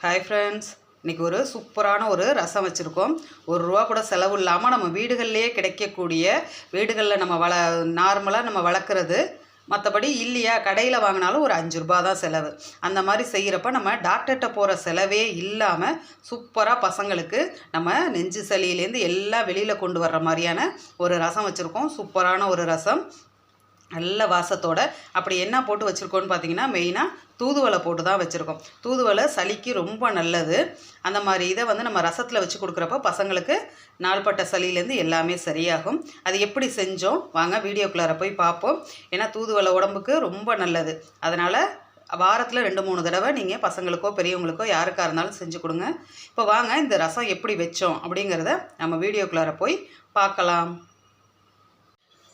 Hi friends இன்றைக்கி ஒரு சூப்பரான ஒரு ரசம் வச்சுருக்கோம். ஒரு ரூபா கூட செலவு இல்லாமல் நம்ம வீடுகள்லேயே கிடைக்கக்கூடிய வீடுகளில் நம்ம வள நார்மலாக நம்ம வளர்க்குறது. மற்றபடி இல்லையா? கடையில் வாங்கினாலும் ஒரு அஞ்சு ரூபா தான் செலவு. அந்த மாதிரி செய்கிறப்ப நம்ம டாக்டர்கிட்ட போகிற செலவே இல்லாமல் சூப்பராக பசங்களுக்கு நம்ம நெஞ்சு சளியிலேருந்து எல்லாம் வெளியில் கொண்டு வர்ற மாதிரியான ஒரு ரசம் வச்சுருக்கோம். சூப்பரான ஒரு ரசம். நல்ல வாசத்தோட அப்படி என்ன போட்டு வச்சுருக்கோன்னு பார்த்தீங்கன்னா மெயினாக தூதுவளை போட்டு தான் வச்சுருக்கோம். தூதுவளை சளிக்கு ரொம்ப நல்லது. அந்த மாதிரி இதை வந்து நம்ம ரசத்தில் வச்சு கொடுக்குறப்ப பசங்களுக்கு நாள்பட்ட சளியிலேருந்து எல்லாமே சரியாகும். அது எப்படி செஞ்சோம்? வாங்க வீடியோக்குள்ளார போய் பார்ப்போம். ஏன்னா தூதுவளை உடம்புக்கு ரொம்ப நல்லது. அதனால் வாரத்தில் ரெண்டு மூணு தடவை நீங்கள் பசங்களுக்கோ பெரியவங்களுக்கோ யாருக்காக இருந்தாலும் செஞ்சு கொடுங்க. இப்போ வாங்க இந்த ரசம் எப்படி வச்சோம் அப்படிங்கிறத நம்ம வீடியோக்குள்ளார போய் பார்க்கலாம்.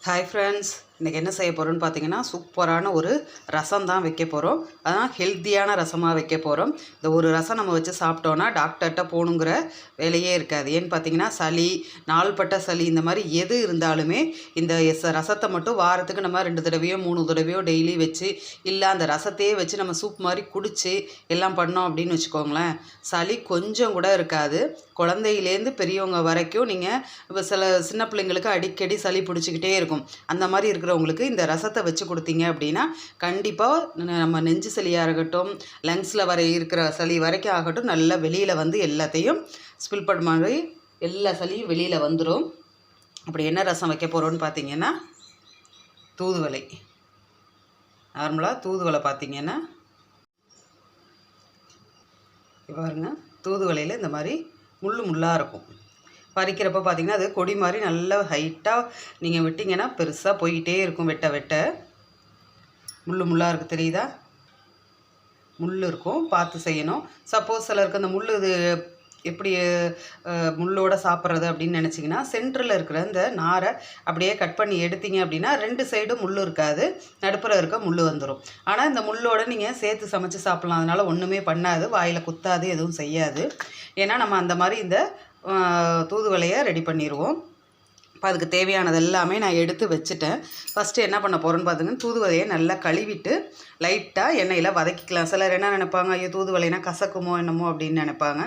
ஹாய் ஃப்ரெண்ட்ஸ் இன்றைக்கி என்ன செய்ய போகிறோன்னு பார்த்தீங்கன்னா சூப்பரான ஒரு ரசம் தான் வைக்க போகிறோம் அதான் ஹெல்த்தியான ரசமாக வைக்க போகிறோம் இந்த ஒரு ரசம் நம்ம வச்சு சாப்பிட்டோன்னா டாக்டர்கிட்ட போகணுங்கிற வேலையே இருக்காது. ஏன்னு பார்த்தீங்கன்னா சளி நாள்பட்ட சளி இந்த மாதிரி எது இருந்தாலுமே இந்த எஸ் ரசத்தை மட்டும் வாரத்துக்கு நம்ம ரெண்டு தடவையோ மூணு தடவையோ டெய்லி வச்சு இல்லை அந்த ரசத்தையே வச்சு நம்ம சூப் மாதிரி குடித்து எல்லாம் பண்ணோம் அப்படின்னு வச்சுக்கோங்களேன் சளி கொஞ்சம் கூட இருக்காது. குழந்தையிலேருந்து பெரியவங்க வரைக்கும் நீங்கள் இப்போ சில சின்ன பிள்ளைங்களுக்கு அடிக்கடி சளி பிடிச்சிக்கிட்டே இருக்கும். அந்த மாதிரி இருக்கிற இருக்கிறவங்களுக்கு இந்த ரசத்தை வச்சு கொடுத்தீங்க அப்படின்னா கண்டிப்பாக நம்ம நெஞ்சு சளியாக இருக்கட்டும் லங்ஸில் வர இருக்கிற சளி வரைக்கும் ஆகட்டும் நல்லா வெளியில் வந்து எல்லாத்தையும் ஸ்பில் பண்ண மாதிரி எல்லா சளியும் வெளியில் வந்துடும் அப்படி என்ன ரசம் வைக்க போகிறோன்னு பார்த்தீங்கன்னா தூதுவளை. நார்மலாக தூதுவளை பார்த்தீங்கன்னா பாருங்கள் தூதுவலையில் இந்த மாதிரி முள் முள்ளாக இருக்கும். பறிக்கிறப்ப பார்த்தீங்கன்னா அது கொடி மாதிரி நல்லா ஹைட்டாக நீங்கள் விட்டிங்கன்னா பெருசாக போய்கிட்டே இருக்கும் வெட்ட வெட்ட. முள் முள்ளாக இருக்குது தெரியுதா? முள் இருக்கும் பார்த்து செய்யணும். சப்போஸ் சிலருக்கு அந்த முள் இது எப்படி முள்ளோட சாப்பிட்றது அப்படின்னு நினச்சிங்கன்னா சென்டரில் இருக்கிற இந்த நாரை அப்படியே கட் பண்ணி எடுத்தீங்க அப்படின்னா ரெண்டு சைடும் முள் இருக்காது. நடுப்புற இருக்க முள் வந்துடும் ஆனால் இந்த முள்ளோட நீங்கள் சேர்த்து சமைச்சு சாப்பிட்லாம். அதனால் ஒன்றுமே பண்ணாது வாயில் குத்தாது எதுவும் செய்யாது. ஏன்னா நம்ம அந்த மாதிரி இந்த தூதுவளையை ரெடி பண்ணிடுவோம் இப்போ அதுக்கு தேவையானது எல்லாமே நான் எடுத்து வச்சுட்டேன். ஃபஸ்ட்டு என்ன பண்ண போகிறேன்னு பார்த்தீங்கன்னா தூதுவலையை நல்லா கழுவிட்டு லைட்டாக எண்ணெயில் வதக்கிக்கலாம். சிலர் என்ன நினைப்பாங்க ஐயோ தூதுவலைனா கசக்குமோ என்னமோ அப்படின்னு நினைப்பாங்க.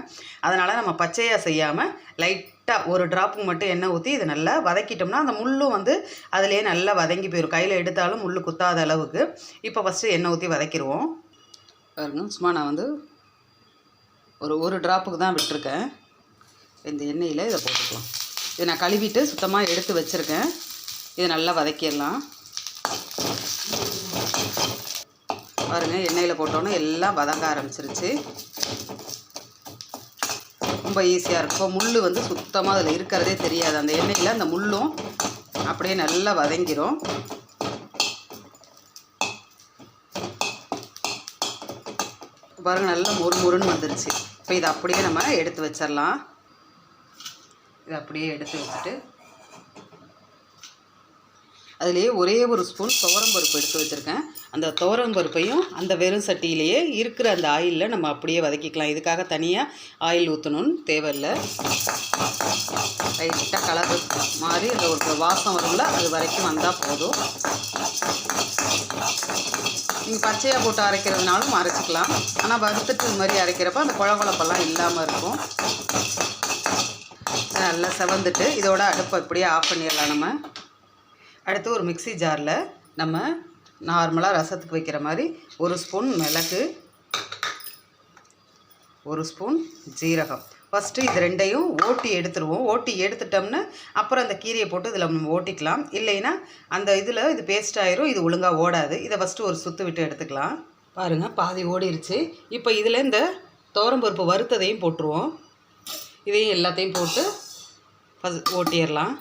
அதனால் நம்ம பச்சையாக செய்யாமல் லைட்டாக ஒரு ட்ராப்புக்கு மட்டும் எண்ணெய் ஊற்றி இதை நல்லா வதக்கிட்டோம்னா அந்த முள்ளும் வந்து அதிலே நல்லா வதங்கி போயிடும் கையில் எடுத்தாலும் முள் குத்தாத அளவுக்கு. இப்போ ஃபஸ்ட்டு எண்ணெய் ஊற்றி வதக்கிடுவோம் சும்மா நான் வந்து ஒரு ஒரு ட்ராப்புக்கு தான் விட்டுருக்கேன். இந்த எண்ணெயில் இதை போட்டுக்கலாம். இதை நான் கழுவிட்டு சுத்தமாக எடுத்து வச்சுருக்கேன். இதை நல்லா வதக்கிடலாம். பாருங்கள் எண்ணெயில் போட்டோன்னே எல்லாம் வதங்க ஆரம்பிச்சிருச்சு. ரொம்ப ஈஸியாக இருக்கும். முள் வந்து சுத்தமாக அதில் இருக்கிறதே தெரியாது. அந்த எண்ணெயில் அந்த முள்ளும் அப்படியே நல்லா வதங்கிரும். பாருங்கள் நல்லா மொறு மொறுன்னு வந்துருச்சு. இப்போ இதை அப்படியே நம்ம எடுத்து வச்சிடலாம். இதை அப்படியே எடுத்து வச்சுட்டு அதுலேயே ஒரே ஒரு ஸ்பூன் துவரம்பருப்பு எடுத்து வச்சுருக்கேன். அந்த துவரம்பருப்பையும் அந்த வெறும் சட்டியிலேயே இருக்கிற அந்த ஆயிலில் நம்ம அப்படியே வதக்கிக்கலாம். இதுக்காக தனியாக ஆயில் ஊற்றணும்னு தேவையில்லை. லைட்டாக கலர் மாதிரி அந்த ஒரு வாசம் வரும்ல அது வரைக்கும் வந்தால் போதும். நீங்கள் பச்சையாக போட்டு அரைக்கிறதுனாலும் அரைச்சிக்கலாம். ஆனால் வறுத்துட்டு இது மாதிரி அரைக்கிறப்ப அந்த குழகுழப்பெல்லாம் இல்லாமல் இருக்கும். நல்லா செவந்துட்டு இதோட அடுப்பை இப்படியே ஆஃப் பண்ணிடலாம் நம்ம. அடுத்து ஒரு மிக்ஸி ஜாரில் நம்ம நார்மலாக ரசத்துக்கு வைக்கிற மாதிரி ஒரு ஸ்பூன் மிளகு ஒரு ஸ்பூன் ஜீரகம். ஃபஸ்ட்டு இது ரெண்டையும் ஓட்டி எடுத்துருவோம். ஓட்டி எடுத்துட்டோம்னா அப்புறம் அந்த கீரையை போட்டு இதில் நம்ம ஓட்டிக்கலாம். இல்லைன்னா அந்த இதில் இது பேஸ்ட் ஆயிரும் இது ஒழுங்காக ஓடாது. இதை ஃபஸ்ட்டு ஒரு சுற்று விட்டு எடுத்துக்கலாம். பாருங்கள் பாதி ஓடிருச்சு. இப்போ இதில் இந்த துவரம்பருப்பு வறுத்ததையும் போட்டுருவோம். இதையும் எல்லாத்தையும் போட்டு ஓட்டிடலாம்.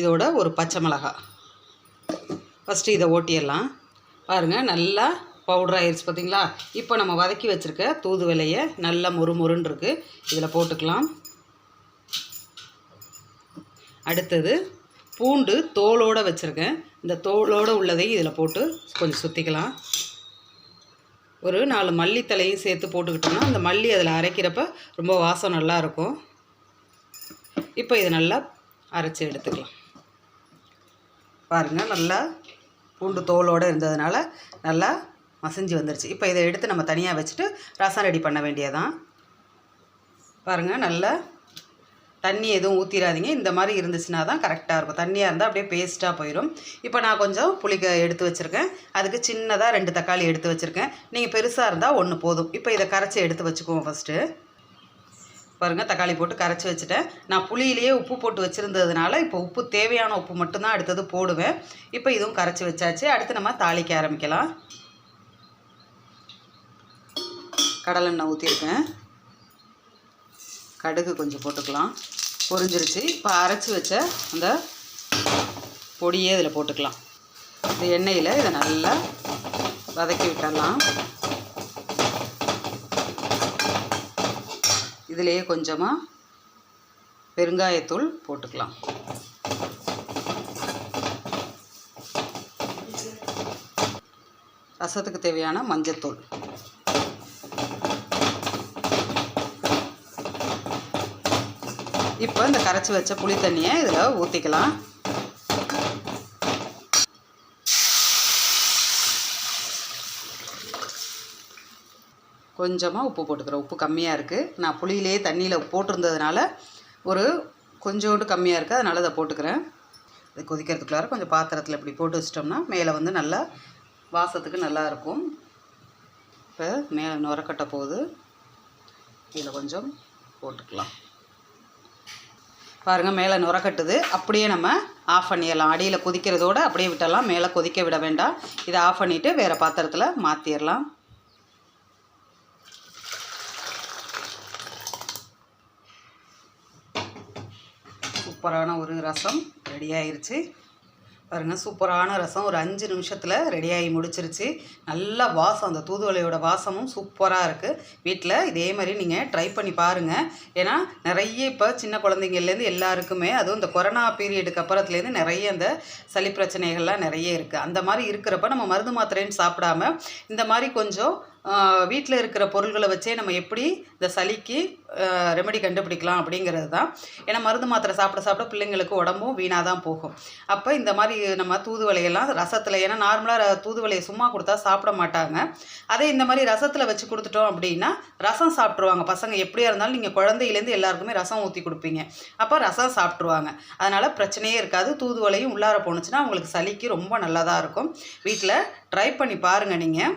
இதோட ஒரு பச்சை மிளகாய் ஃபஸ்ட்டு இதை ஓட்டிடலாம். பாருங்கள் நல்லா பவுடர் ஆயிடுச்சு பார்த்தீங்களா? இப்போ நம்ம வதக்கி வச்சுருக்க தூதுவலையை நல்லா மொறு மொறுன்னு இருக்குது இதில் போட்டுக்கலாம். அடுத்தது பூண்டு தோலோடு வச்சுருக்கேன். இந்த தோலோடு உள்ளதையும் இதில் போட்டு கொஞ்சம் சுற்றிக்கலாம் ஒரு நாலு மல்லித்தலையும் சேர்த்து போட்டுக்கிட்டோம்னா அந்த மல்லி அதில் அரைக்கிறப்ப ரொம்ப வாசம் நல்லா இருக்கும். இப்போ இதை நல்லா அரைச்சி எடுத்துக்கலாம். பாருங்கள் நல்லா பூண்டு தோலோடு இருந்ததுனால நல்லா மசிஞ்சு வந்துருச்சு. இப்போ இதை எடுத்து நம்ம தனியாக வச்சுட்டு ரசம் ரெடி பண்ண வேண்டியதான் பாருங்கள் நல்லா தண்ணி எதுவும் ஊற்றிடாதீங்க இந்த மாதிரி இருந்துச்சுன்னா தான் கரெக்டாக இருக்கும். தண்ணியாக இருந்தால் அப்படியே பேஸ்ட்டாக போயிடும் இப்போ நான் கொஞ்சம் புளிக்க எடுத்து வச்சுருக்கேன். அதுக்கு சின்னதாக ரெண்டு தக்காளி எடுத்து வச்சுருக்கேன். நீங்கள் பெருசாக இருந்தால் ஒன்று போதும். இப்போ இதை கரைச்சி எடுத்து வச்சுக்குவோம் ஃபஸ்ட்டு பாருங்கள் தக்காளி போட்டு கரைச்சி வச்சுட்டேன். நான் புளியிலேயே உப்பு போட்டு வச்சுருந்ததுனால இப்போ உப்பு தேவையான உப்பு மட்டும்தான் அடுத்தது போடுவேன். இப்போ இதுவும் கரைச்சி வச்சாச்சு. அடுத்து நம்ம தாளிக்க ஆரம்பிக்கலாம். கடலெண்ணெய் ஊற்றிருக்கேன் கடுகு கொஞ்சம் போட்டுக்கலாம். பொரிஞ்சிருச்சு. இப்போ அரைச்சி வச்ச அந்த பொடியே இதில் போட்டுக்கலாம். இந்த எண்ணெயில் இதை நல்லா வதக்கி விட்டுடலாம். இதிலேயே கொஞ்சமாக பெருங்காயத்தூள் போட்டுக்கலாம். ரசத்துக்கு தேவையான மஞ்சத்தூள். இப்போ இந்த கரைச்சி வச்ச புளி தண்ணியை இதில் ஊற்றிக்கலாம் கொஞ்சமாக உப்பு போட்டுக்கிறேன் உப்பு கம்மியாக இருக்குது நான் புளியிலே தண்ணியில் போட்டிருந்ததுனால ஒரு கொஞ்சோண்டு கம்மியாக இருக்குது அதனால் அதை போட்டுக்கிறேன். இது கொதிக்கிறதுக்குள்ளார கொஞ்சம் பாத்திரத்தில் இப்படி போட்டு வச்சிட்டோம்னா மேலே வந்து நல்லா வாசத்துக்கு நல்லாயிருக்கும் இப்போ மேலே நுரக்கட்ட போகுது. இதில் கொஞ்சம் போட்டுக்கலாம். பாருங்கள் மேலே நுரக்கட்டுது. அப்படியே நம்ம ஆஃப் பண்ணிடலாம். அடியில் கொதிக்கிறதோட அப்படியே விட்டலாம் மேலே கொதிக்க விட வேண்டாம். இதை ஆஃப் பண்ணிவிட்டு வேறு பாத்திரத்தில் மாற்றிடலாம் சூப்பரான ஒரு ரசம் ரெடி ஆயிருச்சு பாருங்கள் சூப்பரான ரசம். ஒரு அஞ்சு நிமிஷத்தில் ரெடியாகி முடிச்சிருச்சு. நல்ல வாசம் அந்த தூதுவளையோட வாசமும் சூப்பராக இருக்குது வீட்டில் இதே மாதிரி நீங்கள் ட்ரை பண்ணி பாருங்கள் ஏன்னா நிறைய இப்போ சின்ன குழந்தைங்கள்லேருந்து எல்லாருக்குமே அதுவும் இந்த கொரோனா பீரியடுக்கு அப்புறத்துலேருந்து நிறைய அந்த சளி பிரச்சனைகள்லாம் நிறைய இருக்குது அந்த மாதிரி இருக்கிறப்ப நம்ம மருந்து மாத்திரைன்னு சாப்பிடாம இந்த மாதிரி கொஞ்சம் வீட்டில் இருக்கிற பொருள்களை வச்சே நம்ம எப்படி இந்த சளிக்கு ரெமெடி கண்டுபிடிக்கலாம் அப்படிங்கிறது தான். ஏன்னா மருந்து மாத்திரை சாப்பிட சாப்பிட பிள்ளைங்களுக்கு உடம்பும் வீணாக தான் போகும். அப்போ இந்த மாதிரி நம்ம தூதுவளையெல்லாம் ரசத்தில் ஏன்னா நார்மலாக தூதுவளையை சும்மா கொடுத்தா சாப்பிட மாட்டாங்க. அதே இந்த மாதிரி ரசத்தில் வச்சு கொடுத்துட்டோம் அப்படின்னா ரசம் சாப்பிட்ருவாங்க பசங்க எப்படியா இருந்தாலும் நீங்கள் குழந்தையிலேருந்து எல்லாருக்குமே ரசம் ஊற்றி கொடுப்பீங்க. அப்போ ரசம் சாப்பிட்ருவாங்க அதனால் பிரச்சனையே இருக்காது. தூதுவளையும் உள்ளார போணுச்சுன்னா அவங்களுக்கு சளிக்கு ரொம்ப நல்லதாக இருக்கும். வீட்டில் ட்ரை பண்ணி பாருங்கள் நீங்கள்